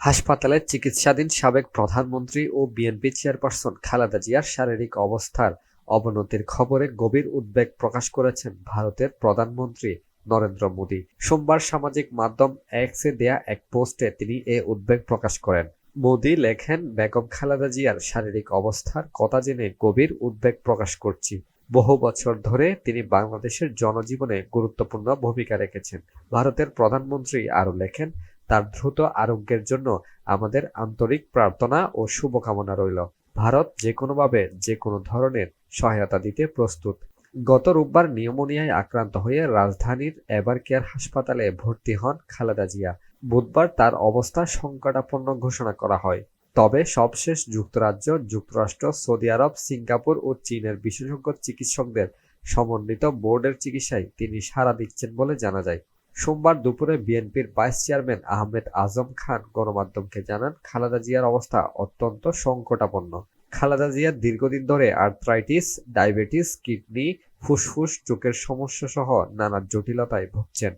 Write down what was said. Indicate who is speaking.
Speaker 1: হাসপাতালে চিকিৎসাধীন সাবেক প্রধানমন্ত্রী ও বিএনপি চেয়ারপারসন খালেদা জিয়ার শারীরিক অবস্থার অবনতির খবরে গভীর উদ্বেগ প্রকাশ করেছেন ভারতের প্রধানমন্ত্রী নরেন্দ্র মোদী। সোমবার সামাজিক মাধ্যম এক্সে দেয়া এক পোস্টে তিনি এ উদ্বেগ প্রকাশ করেন। মোদী লেখেন, বেগম খালেদা জিয়ার শারীরিক অবস্থার কথা জেনে গভীর উদ্বেগ প্রকাশ করছি। বহু বছর ধরে তিনি বাংলাদেশের জনজীবনে গুরুত্বপূর্ণ ভূমিকা রেখেছেন। ভারতের প্রধানমন্ত্রী আরও লেখেন তার দ্রুত আরোগ্যের জন্য আমাদের আন্তরিক প্রার্থনা ও শুভকামনা রইল। ভারত যে কোনোভাবে যে কোনো ধরনের সহায়তা দিতে প্রস্তুত। গত রোববার নিউমোনিয়ায় আক্রান্ত হয়ে রাজধানীর এভার কেয়ার হাসপাতালে ভর্তি হন খালেদা জিয়া। বুধবার তার অবস্থা সংকটাপন্ন ঘোষণা করা হয়। তবে সবশেষ যুক্তরাজ্য, যুক্তরাষ্ট্র, সৌদি আরব, সিঙ্গাপুর ও চীনের বিশেষজ্ঞ চিকিৎসকদের সমন্বিত বোর্ডের চিকিৎসায় তিনি সাড়া দিচ্ছেন বলে জানা যায়। সোমবার দুপুরে বিএনপির ভাইস চেয়ারম্যান আহমেদ আজম খান গণমাধ্যমকে জানান, খালেদা জিয়ার অবস্থা অত্যন্ত সংকটাপন্ন। খালেদা জিয়ার দীর্ঘদিন ধরে আর্থ্রাইটিস, ডায়াবেটিস, কিডনি, ফুসফুস, চোখের সমস্যা সহ নানা জটিলতায় ভুগছেন।